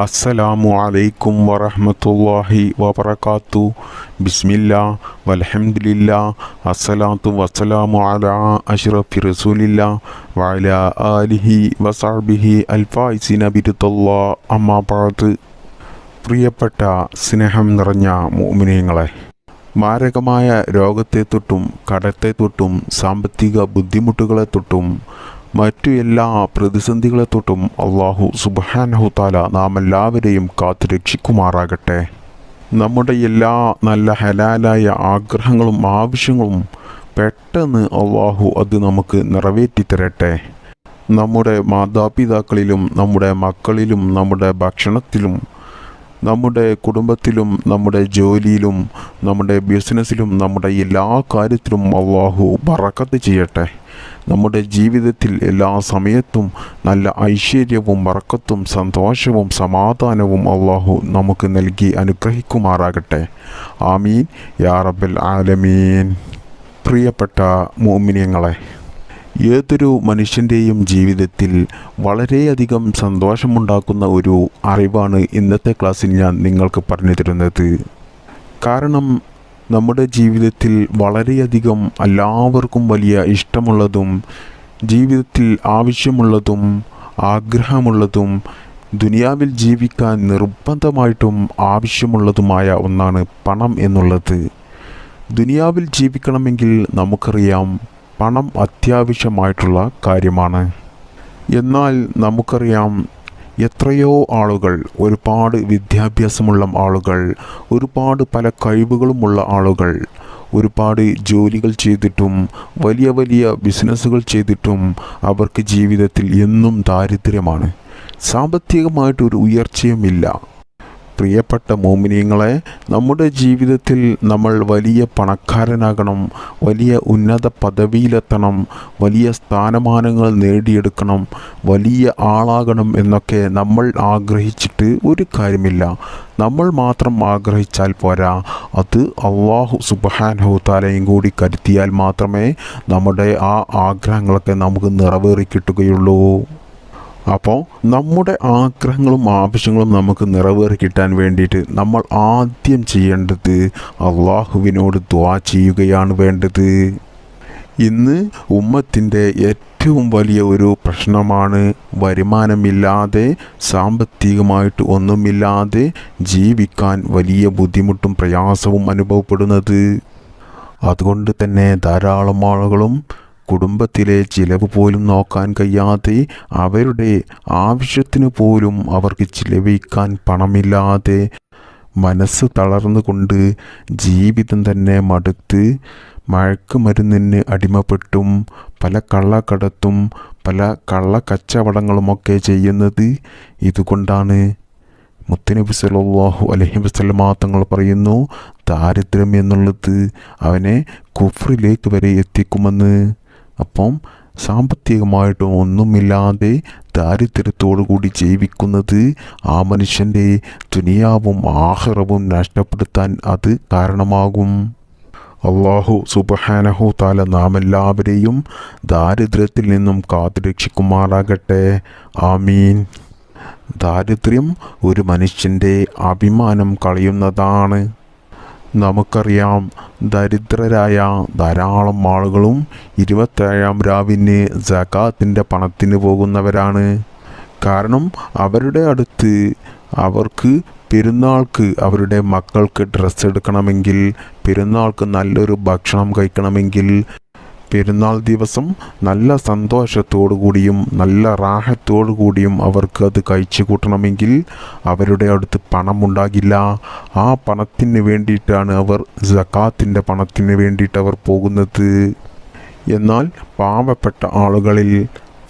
അസ്സലാമു അലൈക്കും വറഹ്മത്തുള്ളാഹി വബറകാത്തു. ബിസ്മില്ലാ വൽഹംദുലില്ലാ അസ്സലാത്തു വസ്സലാമു അലാ അഷ്റഫി റസൂലില്ലാ വഅലാ ആലിഹി വസഹ്ബിഹി അൽഫായിസിന ബിരുദല്ലാ. അമ്മാ ബഅദ് പ്രിയപ്പെട്ട സ്നേഹം നിറഞ്ഞ മുഅ്മിനീങ്ങളെ മാരകമായ രോഗത്തെ തൊട്ടും കടത്തെ തൊട്ടും സാമ്പത്തിക ബുദ്ധിമുട്ടുകളെ തൊട്ടും മറ്റു എല്ലാ പ്രതിസന്ധികളെ തൊട്ടും അള്ളാഹു സുബാനഹുത്താല നാം എല്ലാവരെയും കാത്തു രക്ഷിക്കുമാറാകട്ടെ. നമ്മുടെ എല്ലാ നല്ല ഹലാലായ ആഗ്രഹങ്ങളും ആവശ്യങ്ങളും പെട്ടെന്ന് അള്ളാഹു അത് നമുക്ക് നിറവേറ്റി തരട്ടെ നമ്മുടെ മാതാപിതാക്കളിലും നമ്മുടെ മക്കളിലും നമ്മുടെ ഭക്ഷണത്തിലും നമ്മുടെ കുടുംബത്തിലും നമ്മുടെ ജോലിയിലും നമ്മുടെ ബിസിനസ്സിലും നമ്മുടെ എല്ലാ കാര്യത്തിലും അള്ളാഹു ബറക്കത്ത് ചെയ്യട്ടെ. നമ്മുടെ ജീവിതത്തിൽ എല്ലാ സമയത്തും നല്ല ഐശ്വര്യവും വറക്കത്തും സന്തോഷവും സമാധാനവും അള്ളാഹു നമുക്ക് നൽകി അനുഗ്രഹിക്കുമാറാകട്ടെ. ആമീൻ. യാ റബ്ബൽ ആലമീൻ. പ്രിയപ്പെട്ട മോമിനിയങ്ങളെ ഏതൊരു മനുഷ്യന്റെയും ജീവിതത്തിൽ വളരെയധികം സന്തോഷമുണ്ടാക്കുന്ന ഒരു അറിവാണ് ഇന്നത്തെ ക്ലാസ്സിൽ ഞാൻ നിങ്ങൾക്ക് പറഞ്ഞു തരുന്നത്. കാരണം നമ്മുടെ ജീവിതത്തിൽ വളരെയധികം എല്ലാവർക്കും വലിയ ഇഷ്ടമുള്ളതും ജീവിതത്തിൽ ആവശ്യമുള്ളതും ആഗ്രഹമുള്ളതും ദുനിയാവിൽ ജീവിക്കാൻ നിർബന്ധമായിട്ടും ആവശ്യമുള്ളതുമായ ഒന്നാണ് പണം എന്നുള്ളത്. ദുനിയാവിൽ ജീവിക്കണമെങ്കിൽ നമുക്കറിയാം പണം അത്യാവശ്യമായിട്ടുള്ള കാര്യമാണ്. എന്നാൽ നമുക്കറിയാം എത്രയോ ആളുകൾ ഒരുപാട് വിദ്യാഭ്യാസമുള്ള ആളുകൾ ഒരുപാട് പല കഴിവുകളുമുള്ള ആളുകൾ ഒരുപാട് ജോലികൾ ചെയ്തിട്ടും വലിയ വലിയ ബിസിനസ്സുകൾ ചെയ്തിട്ടും അവർക്ക് ജീവിതത്തിൽ എന്നും ദാരിദ്ര്യമാണ്. സാമ്പത്തികമായിട്ടൊരു ഉയർച്ചയുമില്ല. പ്രിയപ്പെട്ട മോമിനിയങ്ങളെ നമ്മുടെ ജീവിതത്തിൽ നമ്മൾ വലിയ പണക്കാരനാകണം വലിയ ഉന്നത പദവിയിലെത്തണം വലിയ സ്ഥാനമാനങ്ങൾ നേടിയെടുക്കണം വലിയ ആളാകണം എന്നൊക്കെ നമ്മൾ ആഗ്രഹിച്ചിട്ട് ഒരു കാര്യമില്ല. നമ്മൾ മാത്രം ആഗ്രഹിച്ചാൽ പോരാ. അത് അള്ളാഹു സുബാൻഹുത്താലയും കൂടി കരുത്തിയാൽ മാത്രമേ നമ്മുടെ ആ ആഗ്രഹങ്ങളൊക്കെ നമുക്ക് നിറവേറി കിട്ടുകയുള്ളൂ. അപ്പോൾ നമ്മുടെ ആഗ്രഹങ്ങളും ആവശ്യങ്ങളും നമുക്ക് നിറവേറി കിട്ടാൻ വേണ്ടിയിട്ട് നമ്മൾ ആദ്യം ചെയ്യേണ്ടത് അള്ളാഹുവിനോട് ദ്വാ ചെയ്യുകയാണ് വേണ്ടത്. ഇന്ന് ഉമ്മത്തിന്റെ ഏറ്റവും വലിയ ഒരു പ്രശ്നമാണ് വരുമാനമില്ലാതെ സാമ്പത്തികമായിട്ട് ഒന്നുമില്ലാതെ ജീവിക്കാൻ വലിയ ബുദ്ധിമുട്ടും പ്രയാസവും അനുഭവപ്പെടുന്നത്. അതുകൊണ്ട് തന്നെ ധാരാളം ആളുകളും കുടുംബത്തിലെ ചിലവ് പോലും നോക്കാൻ കഴിയാതെ അവരുടെ ആവശ്യത്തിന് പോലും അവർക്ക് ചിലവഴിക്കാൻ പണമില്ലാതെ മനസ്സ് തളർന്നുകൊണ്ട് ജീവിതം തന്നെ മടുത്ത് മയക്കുമരുന്നിന് അടിമപ്പെട്ടും പല കള്ളക്കടത്തും പല കള്ളക്കച്ചവടങ്ങളുമൊക്കെ ചെയ്യുന്നത് ഇതുകൊണ്ടാണ്. മുത്തനബി സലാഹു അലഹി വസല്ലമ തങ്ങൾ പറയുന്നു ദാരിദ്ര്യം എന്നുള്ളത് അവനെ കുഫ്രിലേക്ക് വരെ എത്തിക്കുമെന്ന്. അപ്പം സാമ്പത്തികമായിട്ട് ഒന്നുമില്ലാതെ ദാരിദ്ര്യത്തോടു കൂടി ജീവിക്കുന്നത് ആ മനുഷ്യന്റെ ദുനിയാവും ആഹ്റവും നഷ്ടപ്പെടുത്താൻ അത് കാരണമാകും. അള്ളാഹു സുബഹാനഹു താല നാം എല്ലാവരെയും ദാരിദ്ര്യത്തിൽ നിന്നും കാത്തുരക്ഷിക്കുമാറാകട്ടെ. ആമീൻ. ദാരിദ്ര്യം ഒരു മനുഷ്യന്റെ അഭിമാനം കളയുന്നതാണ്. നമുക്കറിയാം ദരിദ്രരായ ധാരാളം ആളുകളും ഇരുപത്തേഴാം രാവിന് ജക്കാത്തിന്റെ പണത്തിന് പോകുന്നവരാണ്. കാരണം അവരുടെ അടുത്ത് അവർക്ക് പെരുന്നാൾക്ക് അവരുടെ മക്കൾക്ക് ഡ്രസ്സ് എടുക്കണമെങ്കിൽ പെരുന്നാൾക്ക് നല്ലൊരു ഭക്ഷണം കഴിക്കണമെങ്കിൽ പെരുന്നാൾ ദിവസം നല്ല സന്തോഷത്തോടുകൂടിയും നല്ല റാഹത്തോടുകൂടിയും അവർക്ക് അത് കഴിച്ചു കൂട്ടണമെങ്കിൽ അവരുടെ അടുത്ത് പണമുണ്ടാകില്ല. ആ പണത്തിന് വേണ്ടിയിട്ടാണ് അവർ ജക്കാത്തിന്റെ പണത്തിന് വേണ്ടിയിട്ട് അവർ പോകുന്നത്. എന്നാൽ പാവപ്പെട്ട ആളുകളിൽ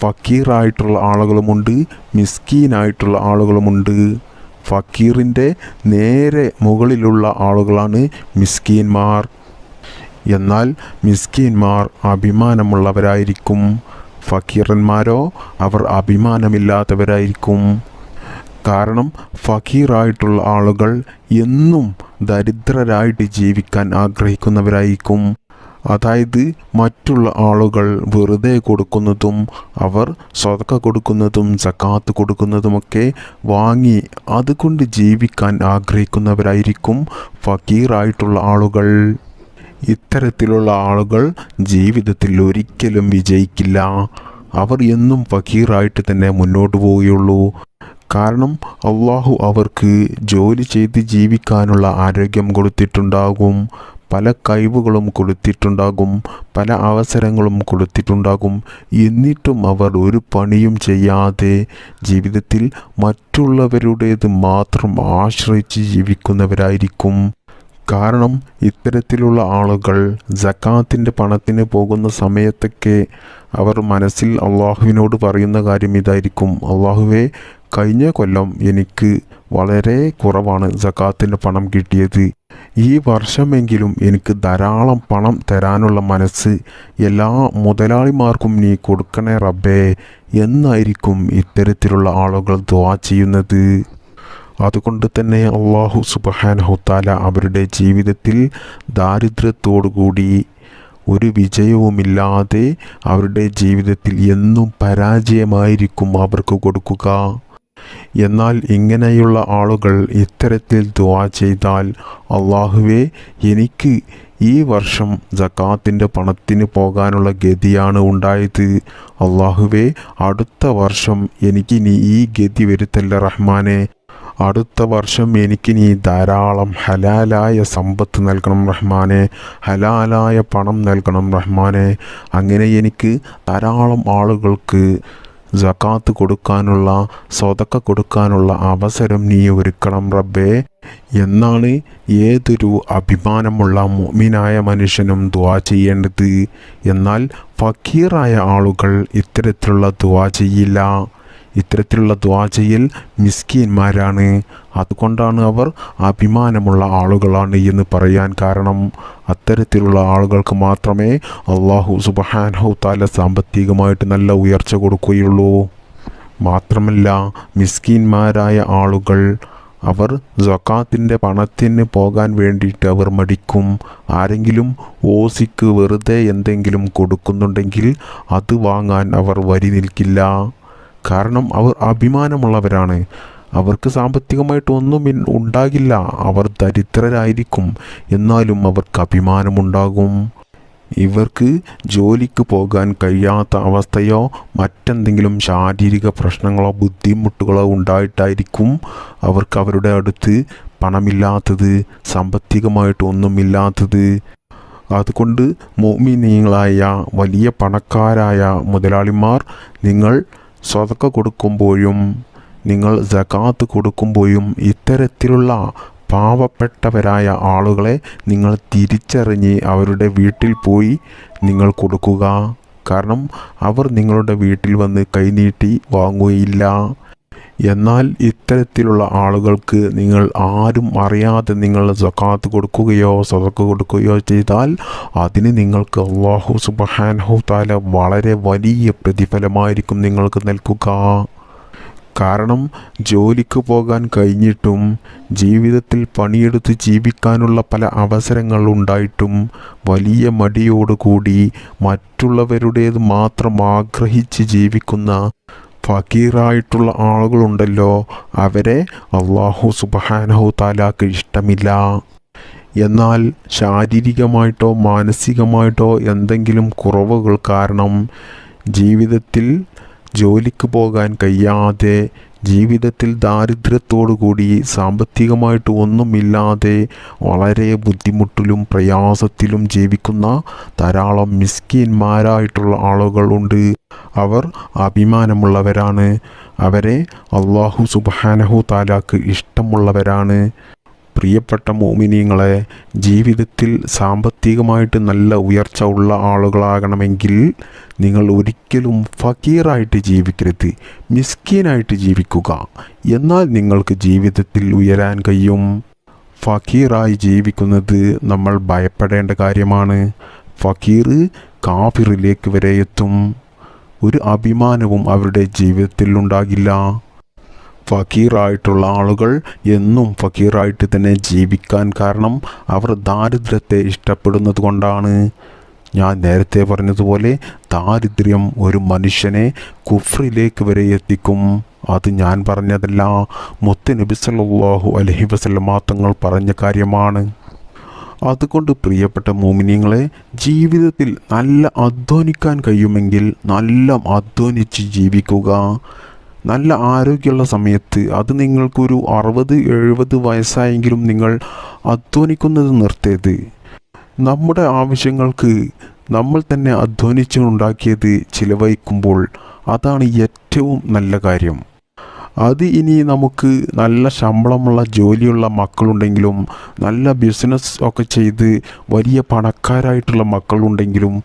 ഫക്കീറായിട്ടുള്ള ആളുകളുമുണ്ട് മിസ്കീനായിട്ടുള്ള ആളുകളുമുണ്ട്. ഫക്കീറിന്റെ നേരെ മുകളിലുള്ള ആളുകളാണ് മിസ്കീന്മാർ എന്നാൽ മിസ്കീന്മാർ അഭിമാനമുള്ളവരായിരിക്കും. ഫക്കീറന്മാരോ അവർ അഭിമാനമില്ലാത്തവരായിരിക്കും. കാരണം ഫക്കീറായിട്ടുള്ള ആളുകൾ എന്നും ദരിദ്രരായിട്ട് ജീവിക്കാൻ ആഗ്രഹിക്കുന്നവരായിരിക്കും. അതായത് മറ്റുള്ള ആളുകൾ വെറുതെ കൊടുക്കുന്നതും അവർ സ്വതക്ക കൊടുക്കുന്നതും സക്കാത്ത് കൊടുക്കുന്നതുമൊക്കെ വാങ്ങി അതുകൊണ്ട് ജീവിക്കാൻ ആഗ്രഹിക്കുന്നവരായിരിക്കും ഫക്കീറായിട്ടുള്ള ആളുകൾ. ഇത്തരത്തിലുള്ള ആളുകൾ ജീവിതത്തിൽ ഒരിക്കലും വിജയിക്കില്ല. അവർ എന്നും ഫക്കീറായിട്ട് തന്നെ മുന്നോട്ട് പോവുകയുള്ളൂ. കാരണം അള്ളാഹു അവർക്ക് ജോലി ചെയ്ത് ജീവിക്കാനുള്ള ആരോഗ്യം കൊടുത്തിട്ടുണ്ടാകും. പല കഴിവുകളും കൊടുത്തിട്ടുണ്ടാകും. പല അവസരങ്ങളും കൊടുത്തിട്ടുണ്ടാകും. എന്നിട്ടും അവർ ഒരു പണിയും ചെയ്യാതെ ജീവിതത്തിൽ മറ്റുള്ളവരുടേത് മാത്രം ആശ്രയിച്ച് ജീവിക്കുന്നവരായിരിക്കും. കാരണം ഇത്തരത്തിലുള്ള ആളുകൾ ജക്കാത്തിന്റെ പണത്തിന് പോകുന്ന സമയത്തൊക്കെ അവർ മനസ്സിൽ അള്ളാഹുവിനോട് പറയുന്ന കാര്യം ഇതായിരിക്കും. അള്ളാഹുവെ കഴിഞ്ഞ കൊല്ലം എനിക്ക് വളരെ കുറവാണ് ജക്കാത്തിന്റെ പണം കിട്ടിയത്. ഈ വർഷമെങ്കിലും എനിക്ക് ധാരാളം പണം തരാനുള്ള മനസ്സ് എല്ലാ മുതലാളിമാർക്കും നീ കൊടുക്കണേ റബ്ബേ എന്നായിരിക്കും ഇത്തരത്തിലുള്ള ആളുകൾ ദ്വാ ചെയ്യുന്നത്. അതുകൊണ്ട് തന്നെ അള്ളാഹു സുബഹാനഹുത്താല അവരുടെ ജീവിതത്തിൽ ദാരിദ്ര്യത്തോടുകൂടി ഒരു വിജയവുമില്ലാതെ അവരുടെ ജീവിതത്തിൽ എന്നും പരാജയമായിരിക്കും അവർക്ക് കൊടുക്കുക. എന്നാൽ ഇങ്ങനെയുള്ള ആളുകൾ ഇത്തരത്തിൽ ദുവാ ചെയ്താൽ അള്ളാഹുവെ എനിക്ക് ഈ വർഷം ജക്കാത്തിന്റെ പണത്തിന് പോകാനുള്ള ഗതിയാണ് ഉണ്ടായത്. അള്ളാഹുവെ അടുത്ത വർഷം എനിക്ക് നീ ഈ ഗതി വരുത്തല്ല റഹ്മാനെ. അടുത്ത വർഷം എനിക്ക് നീ ധാരാളം ഹലാലായ സമ്പത്ത് നൽകണം റഹ്മാനെ. ഹലാലായ പണം നൽകണം റഹ്മാനെ. അങ്ങനെ എനിക്ക് ധാരാളം ആളുകൾക്ക് ജക്കാത്ത് കൊടുക്കാനുള്ള സ്വതക്ക കൊടുക്കാനുള്ള അവസരം നീ ഒരുക്കണം റബ്ബേ. എന്നാണ് ഏതൊരു അഭിമാനമുള്ള മുഅ്മിനായ മനുഷ്യനും ദുവാ ചെയ്യേണ്ടത്. എന്നാൽ ഫക്കീറായ ആളുകൾ ഇത്തരത്തിലുള്ള ദുവാ ചെയ്യില്ല. ഇത്തരത്തിലുള്ള ദ്വാ ചെയ്യൽ അതുകൊണ്ടാണ് അവർ അഭിമാനമുള്ള ആളുകളാണ് എന്ന് പറയാൻ കാരണം. അത്തരത്തിലുള്ള ആളുകൾക്ക് മാത്രമേ അള്ളാഹു സുബഹാനഹു താല സാമ്പത്തികമായിട്ട് നല്ല ഉയർച്ച കൊടുക്കുകയുള്ളൂ. മാത്രമല്ല മിസ്കീന്മാരായ ആളുകൾ അവർ ജക്കാത്തിന്റെ പണത്തിന് പോകാൻ വേണ്ടിയിട്ട് അവർ മടിക്കും. ആരെങ്കിലും ഓസിക്ക് വെറുതെ എന്തെങ്കിലും കൊടുക്കുന്നുണ്ടെങ്കിൽ അത് വാങ്ങാൻ അവർ വരി നിൽക്കില്ല. കാരണം അവർ അഭിമാനമുള്ളവരാണ്. അവർക്ക് സാമ്പത്തികമായിട്ട് ഒന്നും ഉണ്ടാകില്ല. അവർ ദരിദ്രരായിരിക്കും. എന്നാലും അവർക്ക് അഭിമാനമുണ്ടാകും. ഇവർക്ക് ജോലിക്ക് പോകാൻ കഴിയാത്ത അവസ്ഥയോ മറ്റെന്തെങ്കിലും ശാരീരിക പ്രശ്നങ്ങളോ ബുദ്ധിമുട്ടുകളോ ഉണ്ടായിട്ടായിരിക്കും അവർക്ക് അവരുടെ അടുത്ത് പണമില്ലാത്തത് സാമ്പത്തികമായിട്ട് ഒന്നുമില്ലാത്തത്. അതുകൊണ്ട് മോമിനീങ്ങളായ വലിയ പണക്കാരായ മുതലാളിമാർ നിങ്ങൾ സ്വതക്ക കൊടുക്കുമ്പോഴും നിങ്ങൾ ജക്കാത്ത് കൊടുക്കുമ്പോഴും ഇത്തരത്തിലുള്ള പാവപ്പെട്ടവരായ ആളുകളെ നിങ്ങൾ തിരിച്ചറിഞ്ഞ് അവരുടെ വീട്ടിൽ പോയി നിങ്ങൾ കൊടുക്കുക. കാരണം അവർ നിങ്ങളുടെ വീട്ടിൽ വന്ന് കൈനീട്ടി വാങ്ങുകയില്ല. എന്നാൽ ഇത്തരത്തിലുള്ള ആളുകൾക്ക് നിങ്ങൾ ആരും അറിയാതെ നിങ്ങൾ സക്കാത്ത് കൊടുക്കുകയോ സതക്ക് കൊടുക്കുകയോ ചെയ്താൽ അതിന് നിങ്ങൾക്ക് അള്ളാഹു സുബഹാനഹു താല വളരെ വലിയ പ്രതിഫലമായിരിക്കും നിങ്ങൾക്ക് നൽകുക. കാരണം ജോലിക്ക് പോകാൻ കഴിഞ്ഞിട്ടും ജീവിതത്തിൽ പണിയെടുത്ത് ജീവിക്കാനുള്ള പല അവസരങ്ങൾ ഉണ്ടായിട്ടും വലിയ മടിയോടുകൂടി മറ്റുള്ളവരുടേത് മാത്രം ആഗ്രഹിച്ച് ജീവിക്കുന്ന ഫക്കീറായിട്ടുള്ള ആളുകളുണ്ടല്ലോ അവരെ അള്ളാഹു സുബഹാനഹു താലാക്ക് ഇഷ്ടമില്ല. എന്നാൽ ശാരീരികമായിട്ടോ മാനസികമായിട്ടോ എന്തെങ്കിലും കുറവുകൾ കാരണം ജീവിതത്തിൽ ജോലിക്ക് പോകാൻ കഴിയാതെ ജീവിതത്തിൽ ദാരിദ്ര്യത്തോടു കൂടി സാമ്പത്തികമായിട്ട് ഒന്നുമില്ലാതെ വളരെ ബുദ്ധിമുട്ടിലും പ്രയാസത്തിലും ജീവിക്കുന്ന ധാരാളം മിസ്കിന്മാരായിട്ടുള്ള ആളുകളുണ്ട് അവർ അഭിമാനമുള്ളവരാണ്. അവരെ അള്ളാഹു സുബാനഹു താലാക്ക് ഇഷ്ടമുള്ളവരാണ്. പ്രിയപ്പെട്ട മോമിനിയങ്ങളെ ജീവിതത്തിൽ സാമ്പത്തികമായിട്ട് നല്ല ഉയർച്ച ഉള്ള ആളുകളാകണമെങ്കിൽ നിങ്ങൾ ഒരിക്കലും ഫക്കീറായിട്ട് ജീവിക്കരുത് മിസ്കീനായിട്ട് ജീവിക്കുക. എന്നാൽ നിങ്ങൾക്ക് ജീവിതത്തിൽ ഉയരാൻ കഴിയും. ഫക്കീറായി ജീവിക്കുന്നത് നമ്മൾ ഭയപ്പെടേണ്ട കാര്യമാണ്. ഫക്കീർ കാഫിറിലേക്ക് വരെ എത്തും. ഒരു അഭിമാനവും അവരുടെ ജീവിതത്തിൽ ഉണ്ടാകില്ല. ഫക്കീറായിട്ടുള്ള ആളുകൾ എന്നും ഫക്കീറായിട്ട് തന്നെ ജീവിക്കാൻ കാരണം അവർ ദാരിദ്ര്യത്തെ ഇഷ്ടപ്പെടുന്നത് കൊണ്ടാണ്. ഞാൻ നേരത്തെ പറഞ്ഞതുപോലെ ദാരിദ്ര്യം ഒരു മനുഷ്യനെ കുഫ്രിലേക്ക് വരെ എത്തിക്കും. അത് ഞാൻ പറഞ്ഞതല്ല മുത്ത് നബി സല്ലാഹു അലഹി വസല്ലമ തങ്ങൾ പറഞ്ഞ കാര്യമാണ്. അതുകൊണ്ട് പ്രിയപ്പെട്ട മോമിനിയങ്ങളെ ജീവിതത്തിൽ നല്ല അധ്വാനിക്കാൻ കഴിയുമെങ്കിൽ നല്ല അധ്വാനിച്ച് ജീവിക്കുക. നല്ല ആരോഗ്യമുള്ള സമയത്ത് അത് നിങ്ങൾക്കൊരു അറുപത് എഴുപത് വയസ്സായെങ്കിലും നിങ്ങൾ അധ്വാനിക്കുന്നത് നിർത്തിയത് നമ്മുടെ ആവശ്യങ്ങൾക്ക് നമ്മൾ തന്നെ അധ്വാനിച്ചുണ്ടാക്കിയത് ചിലവഴിക്കുമ്പോൾ അതാണ് ഏറ്റവും നല്ല കാര്യം. അത് ഇനി നമുക്ക് നല്ല ശമ്പളമുള്ള ജോലിയുള്ള മക്കളുണ്ടെങ്കിലും നല്ല ബിസിനസ് ഒക്കെ ചെയ്ത് വലിയ പണക്കാരായിട്ടുള്ള മക്കളുണ്ടെങ്കിലും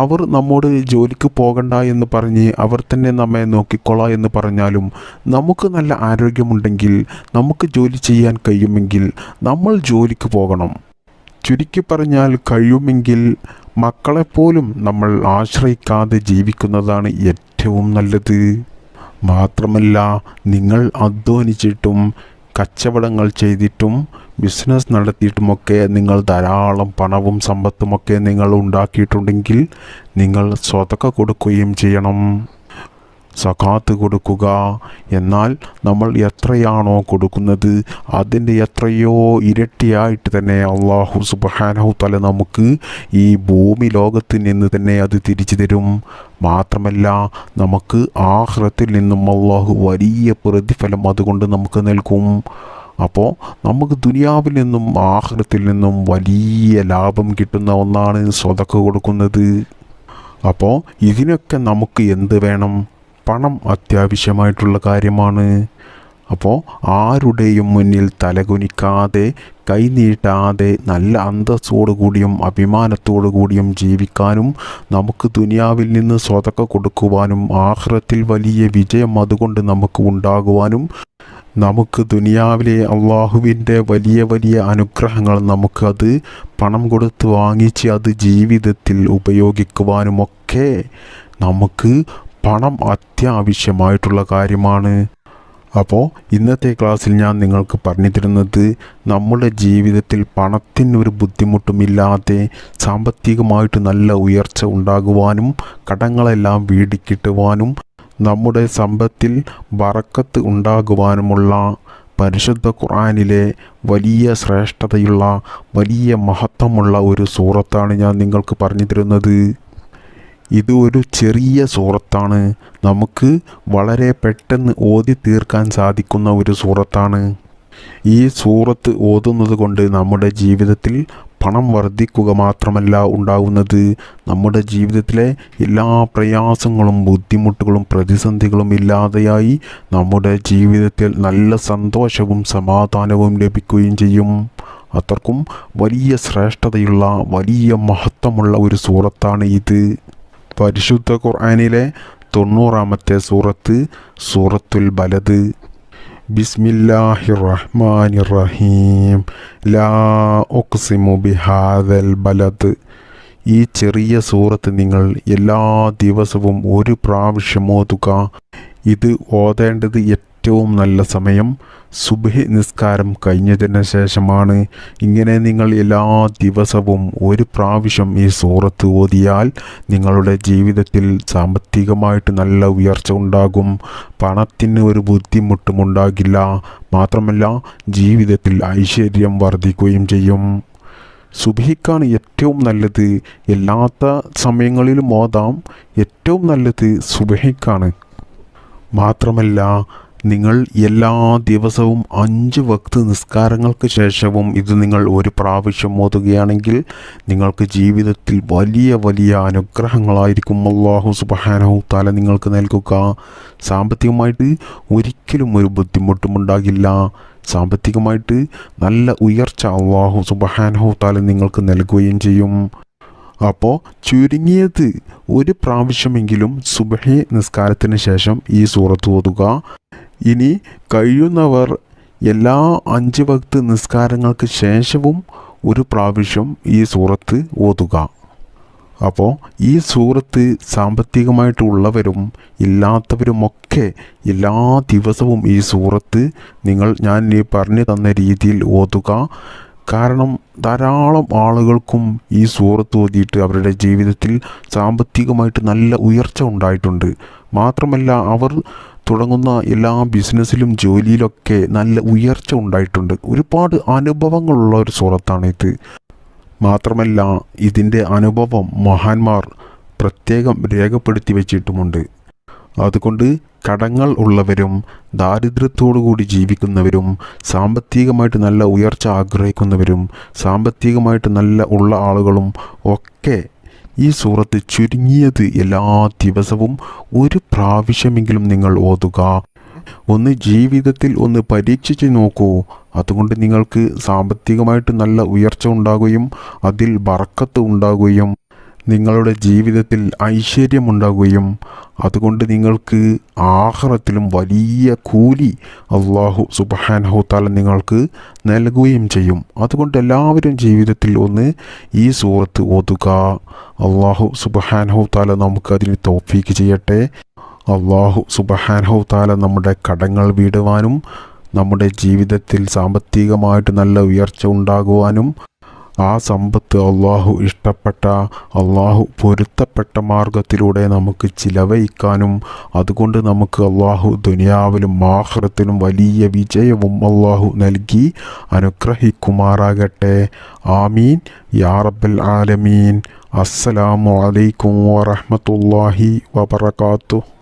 അവർ നമ്മോട് ജോലിക്ക് പോകണ്ട എന്ന് പറഞ്ഞ് അവർ തന്നെ നമ്മെ നോക്കിക്കൊള്ളാം എന്ന് പറഞ്ഞാലും നമുക്ക് നല്ല ആരോഗ്യമുണ്ടെങ്കിൽ നമുക്ക് ജോലി ചെയ്യാൻ കഴിയുമെങ്കിൽ നമ്മൾ ജോലിക്ക് പോകണം. ചുരുക്കി പറഞ്ഞാൽ കഴിയുമെങ്കിൽ മക്കളെപ്പോലും നമ്മൾ ആശ്രയിക്കാതെ ജീവിക്കുന്നതാണ് ഏറ്റവും നല്ലത്. മാത്രമല്ല നിങ്ങൾ അധ്വാനിച്ചിട്ടും കച്ചവടങ്ങൾ ചെയ്തിട്ടും ബിസിനസ് നടത്തിയിട്ടുമൊക്കെ നിങ്ങൾ ധാരാളം പണവും സമ്പത്തുമൊക്കെ നിങ്ങൾ ഉണ്ടാക്കിയിട്ടുണ്ടെങ്കിൽ നിങ്ങൾ സ്വതക്ക കൊടുക്കുകയും ചെയ്യണം. സകാത്ത് കൊടുക്കുക. എന്നാൽ നമ്മൾ എത്രയാണോ കൊടുക്കുന്നത് അതിന്റെ എത്രയോ ഇരട്ടിയായിട്ട് തന്നെ അള്ളാഹു സുബഹാനഹു തല നമുക്ക് ഈ ഭൂമി ലോകത്ത് നിന്ന് തന്നെ അത് തിരിച്ചു തരും. മാത്രമല്ല നമുക്ക് ആഹ്റത്തിൽ നിന്നും അള്ളാഹു വലിയ പ്രതിഫലം അതുകൊണ്ട് നമുക്ക് നൽകും. അപ്പോൾ നമുക്ക് ദുനിയാവിൽ നിന്നും ആഹ്ലത്തിൽ നിന്നും വലിയ ലാഭം കിട്ടുന്ന ഒന്നാണ് സ്വതക്ക് കൊടുക്കുന്നത്. അപ്പോൾ ഇതിനൊക്കെ നമുക്ക് എന്ത് വേണം? പണം അത്യാവശ്യമായിട്ടുള്ള കാര്യമാണ്. അപ്പോൾ ആരുടെയും മുന്നിൽ തലകുനിക്കാതെ കൈനീട്ടാതെ നല്ല അന്തസ്സോടു കൂടിയും അഭിമാനത്തോടു കൂടിയും ജീവിക്കാനും നമുക്ക് ദുനിയാവിൽ നിന്ന് സ്വതക്ക കൊടുക്കുവാനും ആഹ്റത്തിൽ വലിയ വിജയം അതുകൊണ്ട് നമുക്ക് ഉണ്ടാകുവാനും നമുക്ക് ദുനിയാവിലെ അള്ളാഹുവിന്റെ വലിയ വലിയ അനുഗ്രഹങ്ങൾ നമുക്കത് പണം കൊടുത്ത് വാങ്ങിച്ച് അത് ജീവിതത്തിൽ ഉപയോഗിക്കുവാനുമൊക്കെ നമുക്ക് പണം അത്യാവശ്യമായിട്ടുള്ള കാര്യമാണ്. അപ്പോൾ ഇന്നത്തെ ക്ലാസ്സിൽ ഞാൻ നിങ്ങൾക്ക് പറഞ്ഞു തരുന്നത് നമ്മുടെ ജീവിതത്തിൽ പണത്തിനൊരു ബുദ്ധിമുട്ടുമില്ലാതെ സാമ്പത്തികമായിട്ട് നല്ല ഉയർച്ച ഉണ്ടാകുവാനും കടങ്ങളെല്ലാം വീടിക്കിട്ടുവാനും നമ്മുടെ സമ്പത്തിൽ വറക്കത്ത് ഉണ്ടാകുവാനുമുള്ള പരിശുദ്ധ ഖുർആനിലെ വലിയ ശ്രേഷ്ഠതയുള്ള വലിയ മഹത്വമുള്ള ഒരു സൂറത്താണ് ഞാൻ നിങ്ങൾക്ക് പറഞ്ഞു തരുന്നത്. ഇത് ഒരു ചെറിയ സൂറത്താണ്. നമുക്ക് വളരെ പെട്ടെന്ന് ഓതി തീർക്കാൻ സാധിക്കുന്ന ഒരു സൂറത്താണ്. ഈ സൂറത്ത് ഓതുന്നത് കൊണ്ട് നമ്മുടെ ജീവിതത്തിൽ പണം വർദ്ധിക്കുക മാത്രമല്ല ഉണ്ടാകുന്നത് നമ്മുടെ ജീവിതത്തിലെ എല്ലാ പ്രയാസങ്ങളും ബുദ്ധിമുട്ടുകളും പ്രതിസന്ധികളും ഇല്ലാതെയായി നമ്മുടെ ജീവിതത്തിൽ നല്ല സന്തോഷവും സമാധാനവും ലഭിക്കുകയും ചെയ്യും. അത്രക്കും വലിയ ശ്രേഷ്ഠതയുള്ള വലിയ മഹത്വമുള്ള ഒരു സൂറത്താണ് ഇത്. പരിശുദ്ധ ഖുർആാനിലെ തൊണ്ണൂറാമത്തെ സൂറത്ത് സൂറത്തുൽ ബലദ്. ബിസ്മില്ലാഹി റഹ്മാനി റഹീം ലാ ഒക്സിമു ബിഹാദൽ ബലദ്. ഈ ചെറിയ സൂറത്ത് നിങ്ങൾ എല്ലാ ദിവസവും ഒരു പ്രാവശ്യം ഓതുക. ഇത് ഓതേണ്ടത് ഏറ്റവും നല്ല സമയം സുബഹി നിസ്കാരം കഴിഞ്ഞതിന് ശേഷമാണ്. ഇങ്ങനെ നിങ്ങൾ എല്ലാ ദിവസവും ഒരു പ്രാവശ്യം ഈ സൂറത്ത് ഓതിയാൽ നിങ്ങളുടെ ജീവിതത്തിൽ സാമ്പത്തികമായിട്ട് നല്ല ഉയർച്ച ഉണ്ടാകും. പണത്തിന് ഒരു ബുദ്ധിമുട്ടും ഉണ്ടാകില്ല. മാത്രമല്ല ജീവിതത്തിൽ ഐശ്വര്യം വർദ്ധിക്കുകയും ചെയ്യും. സുബഹിക്കാണ് ഏറ്റവും നല്ലത്. എല്ലാത്ത സമയങ്ങളിലും ഓതാം. ഏറ്റവും നല്ലത് സുബഹിക്കാണ്. മാത്രമല്ല നിങ്ങൾ എല്ലാ ദിവസവും അഞ്ച് വക്ത് നിസ്കാരങ്ങൾക്ക് ശേഷവും ഇത് നിങ്ങൾ ഒരു പ്രാവശ്യം ഓതുകയാണെങ്കിൽ നിങ്ങൾക്ക് ജീവിതത്തിൽ വലിയ വലിയ അനുഗ്രഹങ്ങളായിരിക്കും. അള്ളാഹു സുബഹാനഹു താല നിങ്ങൾക്ക് നൽകുക. സാമ്പത്തികമായിട്ട് ഒരിക്കലും ഒരു ബുദ്ധിമുട്ടും ഉണ്ടാകില്ല സാമ്പത്തികമായിട്ട് നല്ല ഉയർച്ച അള്ളാഹു സുബഹാനഹു താല നിങ്ങൾക്ക് നൽകുകയും ചെയ്യും. അപ്പോൾ ചുരുങ്ങിയത് ഒരു പ്രാവശ്യമെങ്കിലും സുബഹി നിസ്കാരത്തിന് ശേഷം ഈ സൂറത്ത് ഓതുക. ഇനി കഴിയുന്നവർ എല്ലാ അഞ്ച് ഭക്ത് നിസ്കാരങ്ങൾക്ക് ശേഷവും ഒരു പ്രാവശ്യം ഈ സൂറത്ത് ഓതുക. അപ്പോൾ ഈ സൂറത്ത് സാമ്പത്തികമായിട്ടുള്ളവരും ഇല്ലാത്തവരുമൊക്കെ എല്ലാ ദിവസവും ഈ സൂറത്ത് നിങ്ങൾ ഞാൻ ഈ പറഞ്ഞു തന്ന രീതിയിൽ ഓതുക. കാരണം ധാരാളം ആളുകൾക്കും ഈ സൂറത്ത് ഓതിയിട്ട് അവരുടെ ജീവിതത്തിൽ സാമ്പത്തികമായിട്ട് നല്ല ഉയർച്ച ഉണ്ടായിട്ടുണ്ട്. മാത്രമല്ല അവർ തുടങ്ങുന്ന എല്ലാ ബിസിനസ്സിലും ജോലിയിലൊക്കെ നല്ല ഉയർച്ച ഉണ്ടായിട്ടുണ്ട്. ഒരുപാട് അനുഭവങ്ങളുള്ള ഒരു സുഹൃത്താണ് ഇത് മാത്രമല്ല ഇതിന്റെ അനുഭവം മഹാന്മാർ പ്രത്യേകം രേഖപ്പെടുത്തി വച്ചിട്ടുമുണ്ട്. അതുകൊണ്ട് കടങ്ങൾ ഉള്ളവരും ദാരിദ്ര്യത്തോടുകൂടി ജീവിക്കുന്നവരും സാമ്പത്തികമായിട്ട് നല്ല ഉയർച്ച ആഗ്രഹിക്കുന്നവരും സാമ്പത്തികമായിട്ട് നല്ല ഉള്ള ആളുകളും ഒക്കെ ഈ സൂറത്ത് ചുരുങ്ങിയത് എല്ലാ ദിവസവും ഒരു പ്രാവശ്യമെങ്കിലും നിങ്ങൾ ഓതുക. ഒന്ന് ജീവിതത്തിൽ ഒന്ന് പരീക്ഷിച്ച് നോക്കൂ. അതുകൊണ്ട് നിങ്ങൾക്ക് സാമ്പത്തികമായിട്ട് നല്ല ഉയർച്ച ഉണ്ടാകുകയും അതിൽ ബറക്കത്ത് ഉണ്ടാകുകയും നിങ്ങളുടെ ജീവിതത്തിൽ ഐശ്വര്യമുണ്ടാകുകയും അതുകൊണ്ട് നിങ്ങൾക്ക് ആഹ്റത്തിലും വലിയ കൂലി അള്ളാഹു സുബഹാനഹുത്താല നിങ്ങൾക്ക് നൽകുകയും ചെയ്യും. അതുകൊണ്ട് എല്ലാവരും ജീവിതത്തിൽ ഒന്ന് ഈ സൂറത്ത് ഓതുക. അള്ളാഹു സുബഹാനഹുത്താല നമുക്ക് അതിന് തോഫീക്ക് ചെയ്യട്ടെ. അള്ളാഹു സുബഹാനഹുത്താല നമ്മുടെ കടങ്ങൾ വീടുവാനും നമ്മുടെ ജീവിതത്തിൽ സാമ്പത്തികമായിട്ട് നല്ല ഉയർച്ച ഉണ്ടാകുവാനും ആ സമ്പത്ത് അള്ളാഹു ഇഷ്ടപ്പെട്ട അള്ളാഹു പൊരുത്തപ്പെട്ട മാർഗത്തിലൂടെ നമുക്ക് ചിലവഴിക്കാനും അതുകൊണ്ട് നമുക്ക് അള്ളാഹു ദുനിയാവിലും ആഹ്റത്തിലും വലിയ വിജയവും അള്ളാഹു നൽകി അനുഗ്രഹിക്കുമാറാകട്ടെ. ആമീൻ. യാറബൽ ആലമീൻ. അസ്സലാമു അലൈക്കും വറഹ്മത്തുള്ളാഹി വബറകാതുഹു.